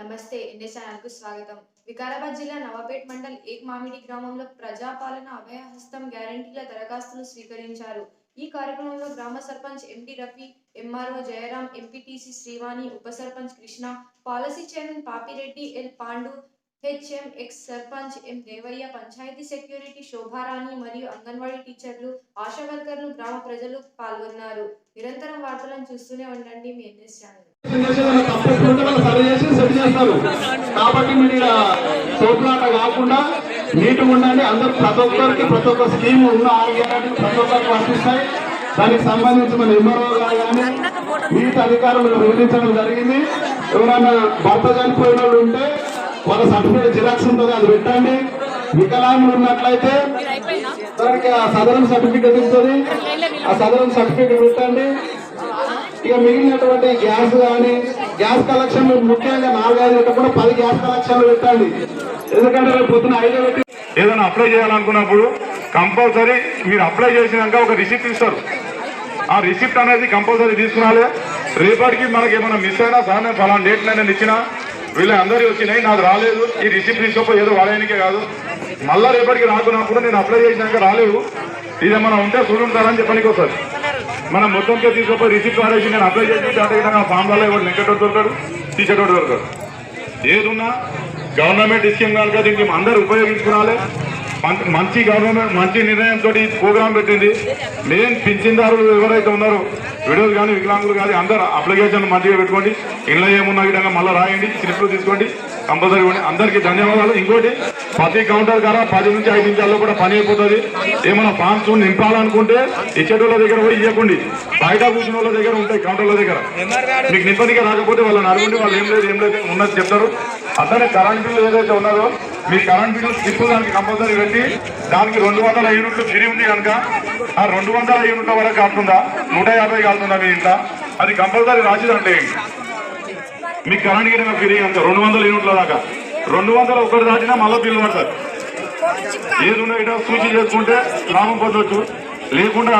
నమస్తే ఎన్ఎస్ ఛానల్కు స్వాగతం. వికారాబాద్ జిల్లా నవాపేట్ మండల్ ఏక్ మామిడి గ్రామంలో ప్రజాపాలన అభయహస్తం గ్యారంటీల దరఖాస్తులు స్వీకరించారు. ఈ కార్యక్రమంలో గ్రామ sarpanch MD Rafi MRO Jayaram MPTC Srivani ఉప sarpanch Krishna policy chairman Papireddy L Pandu HM ex sarpanch M Devayya panchayat security Shobharani మరియు అంగన్వాడీ టీచర్లు ఆశా వర్కర్లు గ్రామ ప్రజలు పాల్గొన్నారు. నిరంతరం వార్తలను చూస్తూనే ఉండండి మీ ఎన్ఎస్ ఛానల్. కాబట్టి మీరు ఇలా కాకుండా నీట్గా ఉండండి. అందరు ప్రతి ఒక్కరికి ప్రతి ఒక్క స్కీమ్ ఉన్న ఆరోగ్యాన్ని ప్రతి ఒక్కరికి వర్తిస్తాయి. దానికి సంబంధించి మన ఎంఆర్ఓ గారు కానీ నీటి అధికారులు వివరించడం జరిగింది. ఎవరైనా భర్త చనిపోయిన వాళ్ళు ఉంటే వాళ్ళ సర్టిఫికేట్ జిరాక్స్ ఉంటుంది అది పెట్టండి. వికలాంగులు ఉన్నట్లయితే దానికి ఆ సదరం సర్టిఫికేట్ ఉంటుంది. ఆ సదరం సర్టిఫికేట్ పెట్టండి. ఇక మిగిలినటువంటి గ్యాస్ కానీ గ్యాస్ కలెక్షన్లు ముఖ్యంగా నాలుగైదు పెట్టకుండా పది గ్యాస్ కలెక్షన్లు పెట్టండి. ఎందుకంటే రేపు పొద్దున ఐదు పెట్టి ఏదైనా అప్లై చేయాలనుకున్నప్పుడు కంపల్సరీ మీరు అప్లై చేసినాక ఒక రిసిప్ట్ ఇస్తారు. ఆ రిసిప్ట్ అనేది కంపల్సరీ తీసుకురాలి. రేపటికి మనకి ఏమైనా మిస్ అయినా సార్ నేను ఫలానా డేట్ నేను ఇచ్చినా వీళ్ళ అందరి వచ్చినాయి నాకు రాలేదు. ఈ రిసిప్ట్ తీసుకోపో ఏదో వాడానికే కాదు. మళ్ళా రేపటికి రాకున్నప్పుడు నేను అప్లై చేసినాక రాలేదు. ఇదేమన్నా ఉంటే చూడుంటారని చెప్పడానికి వస్తుంది మనం మొత్తంతో తీసుకోపోయి రిసిప్ట్ వాడేసి నేను అప్లై చేసి దాంట్లో ఫామ్లలో ఎవరు నెగ్గటోడు దొరకడు ఒకటి దొరకడు. ఏదున్నా గవర్నమెంట్ స్కీమ్ కనుక దీనికి అందరూ ఉపయోగించుకోవాలి మంచి గవర్నమెంట్ మంచి నిర్ణయంతో ఈ ప్రోగ్రాం పెట్టింది. మెయిన్ పింఛన్దారులు ఎవరైతే ఉన్నారో విడోలు కానీ వికలాంగులు కానీ అందరూ అప్లికేషన్ మంచిగా పెట్టుకోండి. ఇంట్లో ఏమున్నా విధంగా మళ్ళీ రాయండి స్లిప్లు తీసుకోండి కంపల్సరీ ఇవ్వండి. అందరికీ ధన్యవాదాలు. ఇంకోటి ప్రతి కౌంటర్ ద్వారా పది నుంచి ఐదు నిమిషాల్లో కూడా పని అయిపోతుంది. ఏమైనా ఫామ్స్ నింపాలనుకుంటే ఇచ్చేటోళ్ళ దగ్గర పోయి ఇవ్వకండి బయట కూర్చున్న వాళ్ళ దగ్గర ఉంటాయి కౌంటర్ల దగ్గర. మీకు నింపనిగా రాకపోతే వాళ్ళని అడగండి వాళ్ళు ఏం లేదు ఏం లేదు ఉన్నది చెప్తారు. అతనే కరెంట్ బిల్లు ఏదైతే ఉన్నారో మీ కరెంట్ బిల్లు స్లిప్ దానికి కంపల్సరీ పెట్టి దానికి రెండు వందల యూనిట్లు ఫ్రీ ఉంది కనుక ఆ రెండు వందల యూనిట్ల వరకు కాస్తుందా నూట యాభై కాలుతుందా మీ ఇంట్లో అది కంపల్సరీ రాసిదంటే మీకు కరెంట్ గిరిన ఫ్రీ అంత రెండు వందల యూనిట్ల దాకా. రెండు వందల ఒకటి దాటినా మళ్ళీ బిల్లు పడతారు. ఏది ఉన్నాయో సూచి చేసుకుంటే లాభం పొందొచ్చు. లేకుండా